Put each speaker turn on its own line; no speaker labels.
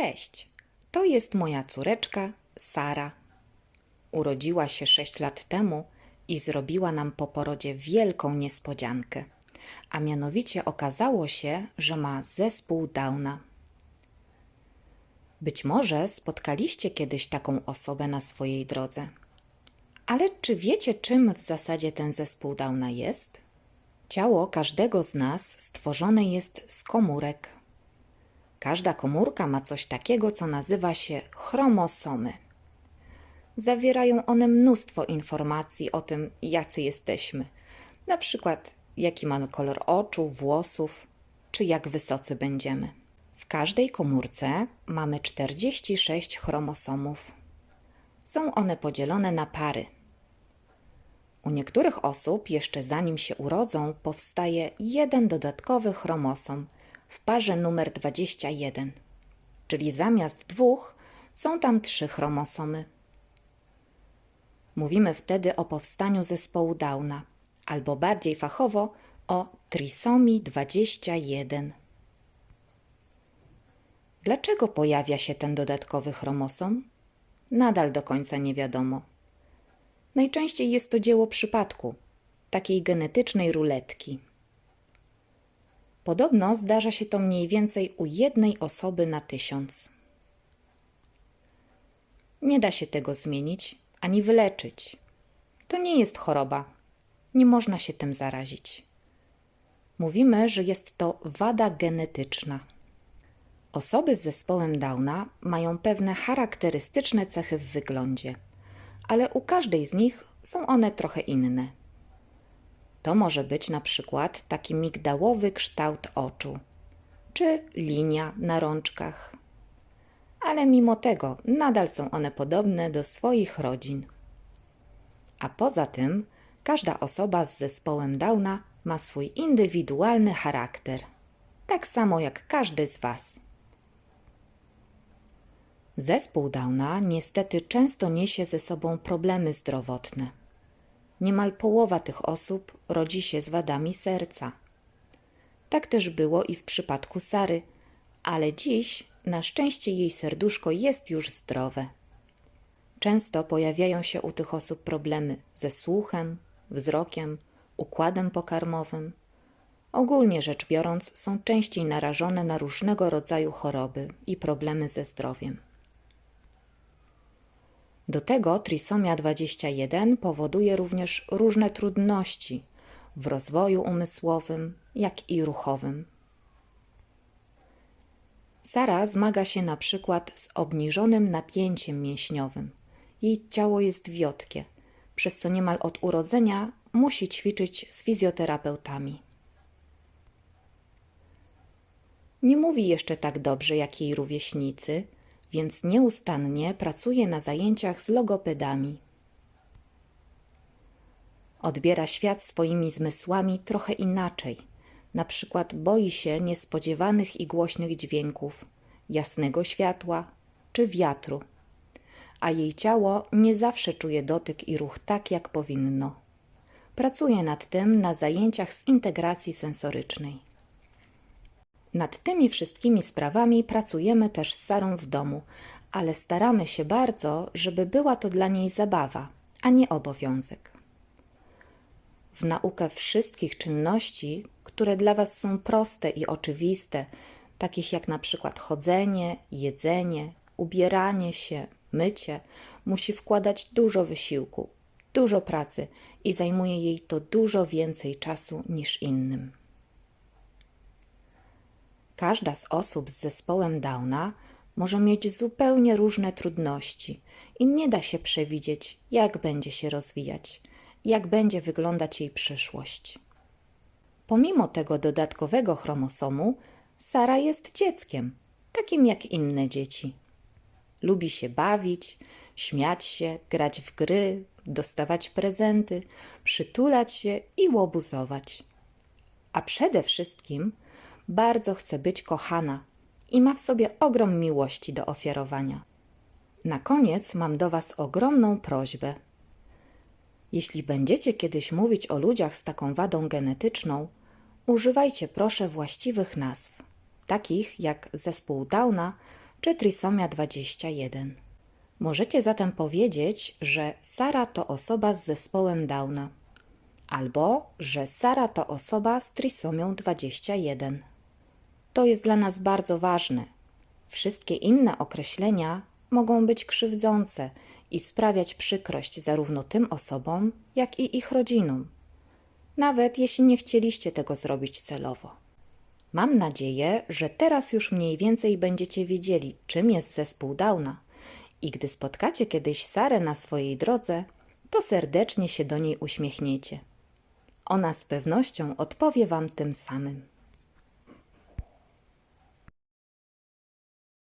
Cześć, to jest moja córeczka Sara. Urodziła się sześć lat temu i zrobiła nam po porodzie wielką niespodziankę. A mianowicie okazało się, że ma zespół Downa. Być może spotkaliście kiedyś taką osobę na swojej drodze. Ale czy wiecie, czym w zasadzie ten zespół Downa jest? Ciało każdego z nas stworzone jest z komórek. Każda komórka ma coś takiego, co nazywa się chromosomy. Zawierają one mnóstwo informacji o tym, jacy jesteśmy. Na przykład, jaki mamy kolor oczu, włosów, czy jak wysocy będziemy. W każdej komórce mamy 46 chromosomów. Są one podzielone na pary. U niektórych osób jeszcze zanim się urodzą, powstaje jeden dodatkowy chromosom w parze numer 21, czyli zamiast dwóch są tam trzy chromosomy. Mówimy wtedy o powstaniu zespołu Downa, albo bardziej fachowo o trisomii 21. Dlaczego pojawia się ten dodatkowy chromosom? Nadal do końca nie wiadomo. Najczęściej jest to dzieło przypadku, takiej genetycznej ruletki. Podobno zdarza się to mniej więcej u jednej osoby na tysiąc. Nie da się tego zmienić ani wyleczyć. To nie jest choroba. Nie można się tym zarazić. Mówimy, że jest to wada genetyczna. Osoby z zespołem Downa mają pewne charakterystyczne cechy w wyglądzie, ale u każdej z nich są one trochę inne. To może być na przykład taki migdałowy kształt oczu, czy linia na rączkach. Ale mimo tego nadal są one podobne do swoich rodzin. A poza tym, każda osoba z zespołem Downa ma swój indywidualny charakter, tak samo jak każdy z Was. Zespół Downa niestety często niesie ze sobą problemy zdrowotne. Niemal połowa tych osób rodzi się z wadami serca. Tak też było i w przypadku Sary, ale dziś na szczęście jej serduszko jest już zdrowe. Często pojawiają się u tych osób problemy ze słuchem, wzrokiem, układem pokarmowym. Ogólnie rzecz biorąc, są częściej narażone na różnego rodzaju choroby i problemy ze zdrowiem. Do tego trisomia 21 powoduje również różne trudności w rozwoju umysłowym, jak i ruchowym. Sara zmaga się na przykład z obniżonym napięciem mięśniowym. Jej ciało jest wiotkie, przez co niemal od urodzenia musi ćwiczyć z fizjoterapeutami. Nie mówi jeszcze tak dobrze jak jej rówieśnicy, więc nieustannie pracuje na zajęciach z logopedami. Odbiera świat swoimi zmysłami trochę inaczej. Na przykład boi się niespodziewanych i głośnych dźwięków, jasnego światła czy wiatru, a jej ciało nie zawsze czuje dotyk i ruch tak, jak powinno. Pracuje nad tym na zajęciach z integracji sensorycznej. Nad tymi wszystkimi sprawami pracujemy też z Sarą w domu, ale staramy się bardzo, żeby była to dla niej zabawa, a nie obowiązek. W naukę wszystkich czynności, które dla Was są proste i oczywiste, takich jak na przykład chodzenie, jedzenie, ubieranie się, mycie, musi wkładać dużo wysiłku, dużo pracy i zajmuje jej to dużo więcej czasu niż innym. Każda z osób z zespołem Downa może mieć zupełnie różne trudności i nie da się przewidzieć, jak będzie się rozwijać, jak będzie wyglądać jej przyszłość. Pomimo tego dodatkowego chromosomu, Sara jest dzieckiem, takim jak inne dzieci. Lubi się bawić, śmiać się, grać w gry, dostawać prezenty, przytulać się i łobuzować. A przede wszystkim bardzo chce być kochana i ma w sobie ogrom miłości do ofiarowania. Na koniec mam do Was ogromną prośbę. Jeśli będziecie kiedyś mówić o ludziach z taką wadą genetyczną, używajcie proszę właściwych nazw, takich jak zespół Downa czy trisomia 21. Możecie zatem powiedzieć, że Sara to osoba z zespołem Downa, albo że Sara to osoba z trisomią 21. To jest dla nas bardzo ważne. Wszystkie inne określenia mogą być krzywdzące i sprawiać przykrość zarówno tym osobom, jak i ich rodzinom, nawet jeśli nie chcieliście tego zrobić celowo. Mam nadzieję, że teraz już mniej więcej będziecie wiedzieli, czym jest zespół Downa i gdy spotkacie kiedyś Sarę na swojej drodze, to serdecznie się do niej uśmiechniecie. Ona z pewnością odpowie Wam tym samym.